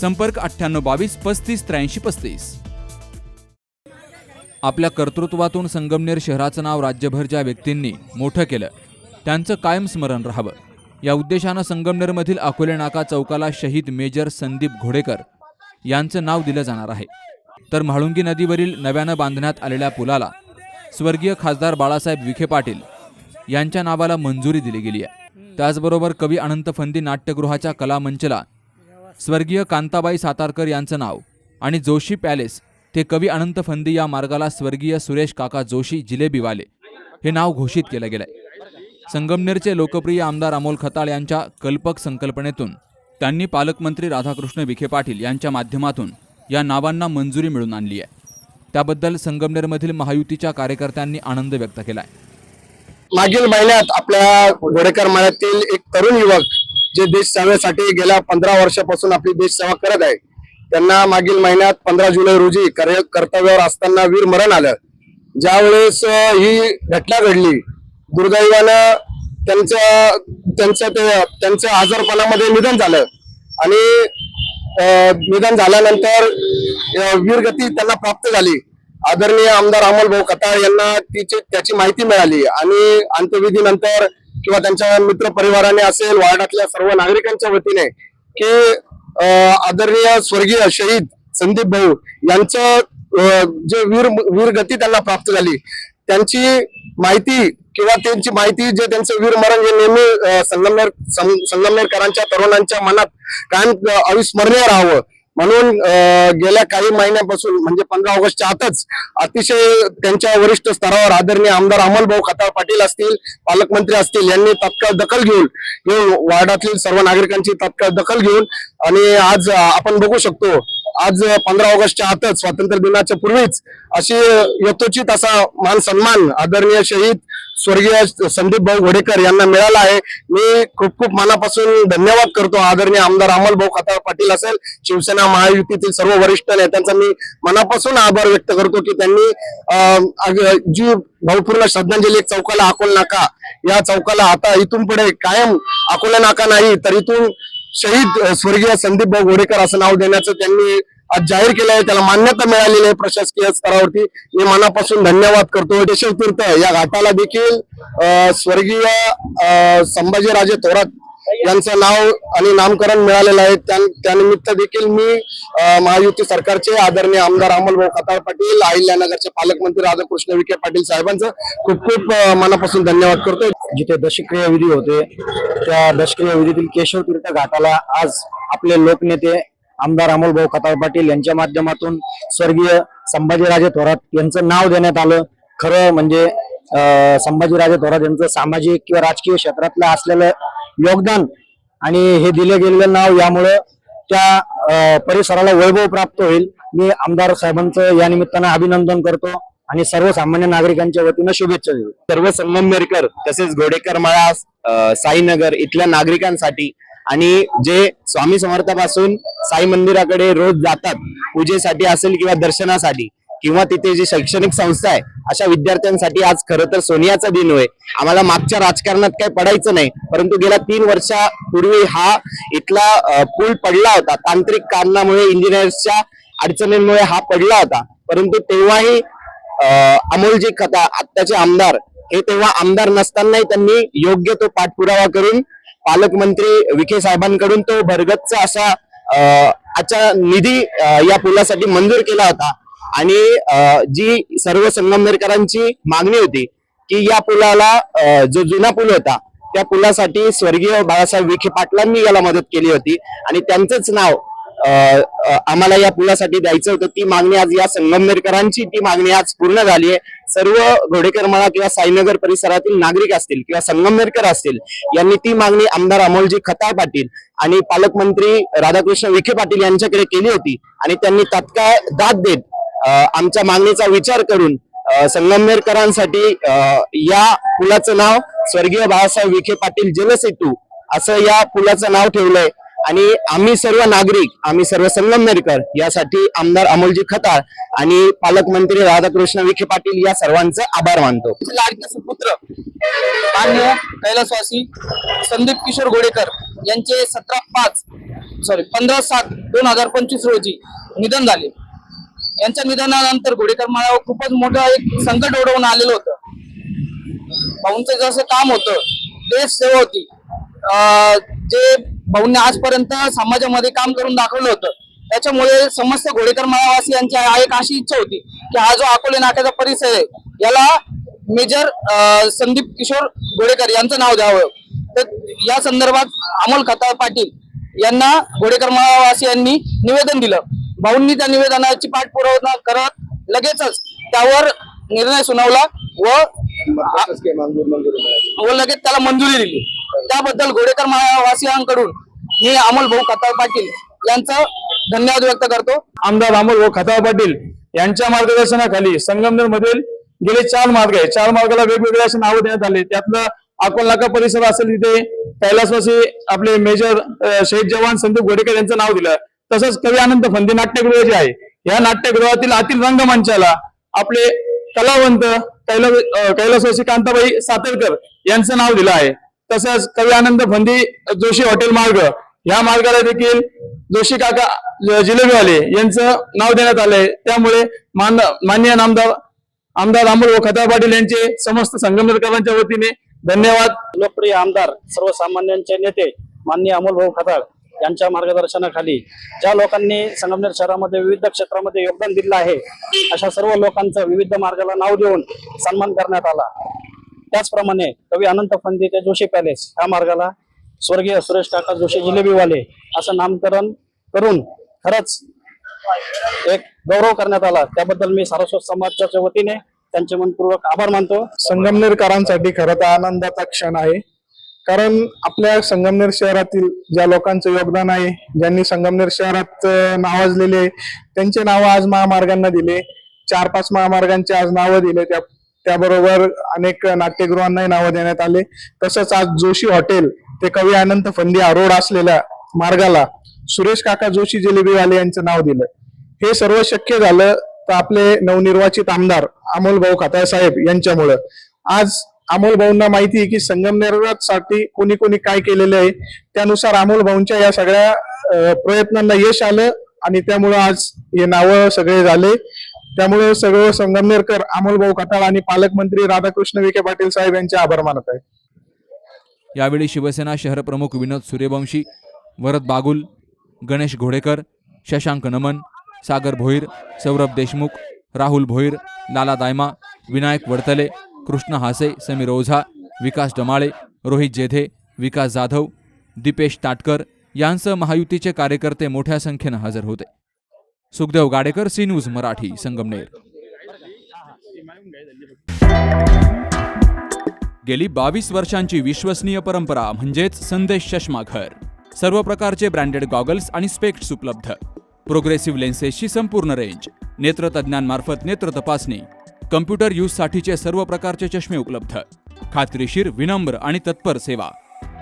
संपर्क अठ्ठ्याण्णव बावीस पस्तीस त्र्याऐंशी पस्तीस. आपल्या कर्तृत्वातून संगमनेर शहराचं नाव राज्यभर ज्या व्यक्तींनी मोठं केलं त्यांचं कायम स्मरण राहावं. या उद्देशानं संगमनेरमधील अकोले नाका चौकाला शहीद मेजर संदीप घोडेकर यांचं नाव दिलं जाणार आहे. तर म्हाळुंगी नदीवरील नव्यानं बांधण्यात आलेल्या पुलाला स्वर्गीय खासदार बाळासाहेब विखे पाटील यांच्या नावाला मंजुरी दिली गेली आहे. त्याचबरोबर कवी अनंत फंदी नाट्यगृहाच्या कलामंचला स्वर्गीय कांताबाई सातारकर यांचं नाव आणि जोशी पॅलेस ते कवी अनंत फंदी या मार्गाला स्वर्गीय सुरेश काका जोशी जिलेबीवाले हे नाव घोषित केलं गेलंय. संगमनेरचे लोकप्रिय आमदार अमोल खताळ यांच्या कल्पक संकल्पनेतून त्यांनी पालकमंत्री राधाकृष्ण विखे पाटील यांच्या माध्यमातून या नावांना मंजुरी मिळून आणली आहे. त्याबद्दल संगमनेरमधील महायुतीच्या कार्यकर्त्यांनी आनंद व्यक्त केलाय. मागील महिन्यात आपल्या घोडेकर मळ्यातील एक तरुण युवक जे देश सेवेसाठी गेल्या पंधरा वर्षापासून आपली देश सेवा करत आहे त्यांना मागील महिन्यात पंधरा जुलै रोजी कर्तव्यावर असताना वीर मरण आलं. ज्यावेळेस ही घटना घडली दुर्दैवानं त्यांचं त्यांचं ते त्यांचं आजारपणामध्ये निधन झालं आणि निधन झाल्यानंतर वीरगती त्यांना प्राप्त झाली. आदरणीय आमदार अमोल भाऊ कटाळ यांना तिची त्याची माहिती मिळाली आणि अंत्यविधीनंतर किंवा त्यांच्या मित्र परिवाराने असेल वार्डातल्या सर्व नागरिकांच्या वतीने की आदरणीय स्वर्गीय शहीद संदीप भाऊ यांचं जे वीर वीरगती त्यांना प्राप्त झाली त्यांची माहिती किंवा त्यांची माहिती जे त्यांचं वीर मरण हे नेहमी संगमनेर संगमनेरकरांच्या तरुणांच्या मनात कायम अविस्मरणीय राहावं. म्हणून गेल्या काही महिन्यापासून म्हणजे पंधरा ऑगस्टच्या आतच अतिशय त्यांच्या वरिष्ठ स्तरावर आदरणीय आमदार अमलभाऊ खताळ पाटील असतील पालकमंत्री असतील यांनी तात्काळ दखल घेऊन हे वार्डातील सर्व नागरिकांची तात्काळ दखल घेऊन आणि आज आपण बघू शकतो आज पंधरा ऑगस्टच्या आतच स्वातंत्र्य दिनाच्या पूर्वीच अशी यथोचित असा मान सन्मान आदरणीय शहीद स्वर्गीय संदीप भाऊ घोडेकर यांना मिळाला आहे. मी खूप खूप मनापासून धन्यवाद करतो आदरणीय आमदार अमोल भाऊ खताळ पाटील असेल शिवसेना महायुतीतील सर्व वरिष्ठ नेत्यांचा मी मनापासून आभार व्यक्त करतो की त्यांनी जी भावपूर्ण श्रद्धांजली एक चौकाला अकोल नाका या चौकाला आता इथून पुढे कायम अकोला नाका नाही तर इथून शहीद स्वर्गीय संदीप भाऊ घोडेकर असं नाव देण्याचं त्यांनी आज जाहीर केलं आहे त्याला मान्यता मिळालेली आहे प्रशासकीय स्तरावरती. मी मनापासून धन्यवाद करतो. केशव तीर्थ या घाटाला देखील अं, स्वर्गीय अं, संभाजीराजे थोरात यांचं नाव आणि नामकरण मिळालेलं आहे. त्यानिमित्त देखील मी महायुती सरकारचे आदरणीय आमदार अमोलभाऊ खताळ पाटील अहिल्यानगरचे पालकमंत्री राधाकृष्ण विखे पाटील साहेबांचं खूप खूप मनापासून धन्यवाद करतो. जिथे दशक्रिया विधी होते त्या दशक्रिया विधीतील केशव तीर्थ घाटाला आज आपले लोकनेते आमदार अमोल भाऊ खताळ पाटील यांच्या माध्यमातून स्वर्गीय संभाजीराजे थोरात यांचं नाव देण्यात आलं. खरं म्हणजे संभाजीराजे थोरात यांचं सामाजिक किंवा राजकीय क्षेत्रातलं असलेलं योगदान आणि हे दिले गेलेलं नाव यामुळं त्या परिसराला वैभव प्राप्त होईल. मी आमदार साहेबांचं या निमित्तानं अभिनंदन करतो आणि सर्वसामान्य नागरिकांच्या वतीनं शुभेच्छा देतो. सर्व संगमनेरकर तसेच घोडेकर मळा साईनगर इथल्या नागरिकांसाठी आणि जे स्वामी समर्थापासून साई मंदिराकडे रोज जातात पूजेसाठी असेल किंवा दर्शनासाठी किंवा तिथे जी शैक्षणिक संस्था आहे अशा विद्यार्थ्यांसाठी आज खरं तर सोनियाचा दिन होय. आम्हाला मागच्या राजकारणात काही पडायचं नाही परंतु गेल्या तीन वर्षापूर्वी हा इथला पूल पडला होता. तांत्रिक कारणामुळे इंजिनियर्सच्या अडचणींमुळे हा पडला होता. परंतु तेव्हाही अमोलजी खता आत्ताचे आमदार हे तेव्हा आमदार नसतानाही त्यांनी योग्य तो पाठपुरावा करून पालकमंत्री विखे साहेबांकडून तो भरगतचा असा आजच्या निधी या पुलासाठी मंजूर केला होता. आणि अं, जी सर्व संगमनेरकरांची मागणी होती की या पुलाला जो जुना पूल होता त्या पुलासाठी स्वर्गीय बाळासाहेब विखे पाटलांनी याला मदत केली होती. आणि त्यांचंच नाव आम्हाला या पुलासाठी द्यायचं होतं. ती मागणी आज या संगमनेरकरांची ती मागणी आज पूर्ण झाली आहे. सर्व घोडेकर मळा किंवा साईनगर परिसरातील नागरिक असतील किंवा संगमनेरकर असतील यांनी ती मागणी आमदार अमोलजी खताळ पाटील आणि पालकमंत्री राधाकृष्ण विखे पाटील यांच्याकडे केली होती आणि त्यांनी तात्काळ दाद देत आमच्या मागणीचा विचार करून संगमनेरकरांसाठी या पुलाचं नाव स्वर्गीय बाळासाहेब विखे पाटील जलसेतू असं या पुलाचं नाव ठेवलंय. आणि आम्ही सर्व नागरिक आम्ही सर्व संगमनेरकर यासाठी आमदार अमोलजी खताळ आणि पालकमंत्री राधाकृष्ण विखे पाटील या सर्वांचं आभार मानतो. लाडके सुपुत्र मान्य कैलासवासी संदीप किशोर घोडेकर यांचे सतरा पाच सॉरी पंधरा सात दोन हजार पंचवीस रोजी निधन झाले. यांच्या निधनानंतर घोडेकर माळावर खूपच मोठं एक संकट ओढवून आलेलं होतं. भाऊंचं जसं काम होतं देश सेवा होती. अं, जे भाऊंनी आजपर्यंत समाजामध्ये काम करून दाखवलं होतं. त्याच्यामुळे समस्त घोडेकर माळावासी एक अशी इच्छा होती की हा जो अकोले नाक्याचा परिसर आहे याला मेजर संदीप किशोर घोडेकर यांचं नाव द्यावं. तर या संदर्भात अमोल खताळ पाटील यांना घोडेकर माळावासी यांनी निवेदन दिलं. भाऊंनी त्या निवेदनाची पाठपुरावा करत लगेचच त्यावर निर्णय सुनावला व लगेच त्याला मंजुरी दिली. त्याबद्दल घोडेकर वासियांकडून मी अमोल भाऊ खताळ पाटील यांचं धन्यवाद व्यक्त करतो. आमदार अमोल भाऊ खताळ पाटील यांच्या मार्गदर्शनाखाली संगमनेर मधील गेले चार मार्ग आहे. चार मार्गाला वेगवेगळे असे नावं देण्यात आले. त्यातलं अकोलनाका परिसर असेल तिथे कैलासवासी आपले मेजर शहीद जवान संदीप गोडेकर यांचं नाव दिलं. तसंच कवी आनंद फंदी नाट्यगृह जे आहे या नाट्यगृहातील आतील रंगमंचाला आपले कलावंत कैला कैलासवासी कांताबाई सातरकर यांचं नाव दिलं आहे. तसंच कवी आनंद फंदी जोशी हॉटेल मार्ग या मार्गाला देखील जोशी काका जिलेबीवाले यांचं नाव देण्यात आलंय. त्यामुळे मान माननीय नामदार आमदार अमोल खताळ पाटील यांचे समस्त संगमनेरकरांच्या वतीने धन्यवाद. लोकप्रिय आमदार सर्वसामान्यांचे नेते माननीय अमोल भाऊ खताळ यांच्या मार्गदर्शनाखाली ज्या लोकांनी संगमनेर शहरामध्ये विविध क्षेत्रामध्ये योगदान दिलं आहे अशा सर्व लोकांचं विविध मार्गाला नाव देऊन सन्मान करण्यात आला. त्याचप्रमाणे कवी अनंत फंदीचे जोशी पॅलेस ह्या मार्गाला स्वर्गीय सुरेश काका जोशी जिलेबीवाले असं नामकरण करून खरंच एक गौरव करण्यात आला. त्याबद्दल मी सारस्वत समाजाच्या वतीने त्यांचे मनपूर्वक आभार मानतो. संगमनेरकरांसाठी खरं तर आनंदाचा क्षण आहे. कारण आपल्या संगमनेर शहरातील ज्या लोकांचं योगदान आहे ज्यांनी संगमनेर शहरात नावाजलेले त्यांचे नाव आज महामार्गांना दिले. चार पाच महामार्गांचे आज नावं दिले. त्या त्याबरोबर अनेक नाट्यगृहांनाही नावं देण्यात आले. तसंच आज जोशी हॉटेल ते कवी अनंत फंदिया रोड असलेल्या मार्गाला सुरेश काका जोशी जिलेबीवाले यांचं नाव दिलं. हे सर्व शक्य झालं तर आपले नवनिर्वाचित आमदार अमोल भाऊ खाताळ साहेब यांच्यामुळं. आज अमोल भाऊंना माहिती आहे की संगमनेरसाठी कोणी कोणी काय केलेलं आहे त्यानुसार अमोल भाऊंच्या या सगळ्या प्रयत्नांना यश आलं आणि त्यामुळं आज हे नावं सगळे झाले. त्यामुळे सगळं संगमनेरकर अमोल भाऊ आणि पालकमंत्री राधाकृष्ण विखे पाटील साहेब यांचे आभार मानत आहे यावेळी शिवसेना शहर प्रमुख विनोद सूर्यवंशी वरद बागुल गणेश घोडेकर शशांक नमन सागर भोईर सौरभ देशमुख राहुल भोईर लाला दायमा विनायक वडतले कृष्ण हासे समीर ओझा विकास डमाळे रोहित जेधे विकास जाधव दीपेश ताटकर यांसह महायुतीचे कार्यकर्ते मोठ्या संख्येनं हजर होते. Sukhdev Gadekar C news Marathi Sangamner. गेली बावीस वर्षांची विश्वसनीय परंपरा म्हणजेच संदेश चष्मा घर. सर्व प्रकारचे ब्रँडेड गॉगल्स आणि स्पेक्ट्स उपलब्ध. प्रोग्रेसिव्ह लेन्सेसची संपूर्ण रेंज नेत्रतज्ञांमार्फत नेत्र तपासणी कम्प्युटर यूजसाठीचे सर्व प्रकारचे चष्मे उपलब्ध. खात्रीशीर विनम्र आणि तत्पर सेवा.